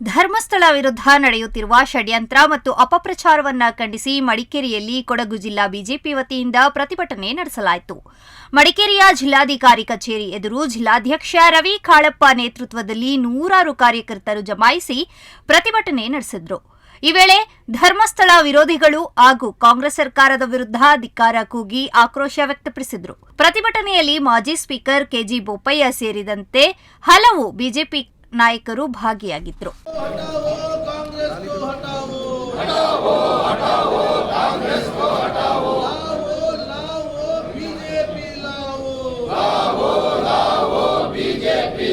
ಧರ್ಮಸ್ಥಳ ವಿರುದ್ಧ ನಡೆಯುತ್ತಿರುವ ಷಡ್ಯಂತ್ರ ಮತ್ತು ಅಪಪ್ರಚಾರವನ್ನ ಖಂಡಿಸಿ ಮಡಿಕೇರಿಯಲ್ಲಿ ಕೊಡಗು ಜಿಲ್ಲಾ ಬಿಜೆಪಿ ವತಿಯಿಂದ ಪ್ರತಿಭಟನೆ ನಡೆಸಲಾಯಿತು. ಮಡಿಕೇರಿಯ ಜಿಲ್ಲಾಧಿಕಾರಿ ಕಚೇರಿ ಎದುರು ಜಿಲ್ಲಾಧ್ಯಕ್ಷ ರವಿ ಕಾಳಪ್ಪ ನೇತೃತ್ವದಲ್ಲಿ ನೂರಾರು ಕಾರ್ಯಕರ್ತರು ಜಮಾಯಿಸಿ ಪ್ರತಿಭಟನೆ ನಡೆಸಿದ್ರು. ಈ ವೇಳೆ ಧರ್ಮಸ್ಥಳ ವಿರೋಧಿಗಳು ಹಾಗೂ ಕಾಂಗ್ರೆಸ್ ಸರ್ಕಾರದ ವಿರುದ್ಧ ಧಿಕ್ಕಾರ ಕೂಗಿ ಆಕ್ರೋಶ ವ್ಯಕ್ತಪಡಿಸಿದರು. ಪ್ರತಿಭಟನೆಯಲ್ಲಿ ಮಾಜಿ ಸ್ಪೀಕರ್ ಕೆಜಿ ಬೋಪಯ್ಯ ಸೇರಿದಂತೆ ಹಲವು ಬಿಜೆಪಿ ನಾಯಕರು ಭಾಗಿಯಾಗಿದ್ದರು ಬಿಜೆಪಿ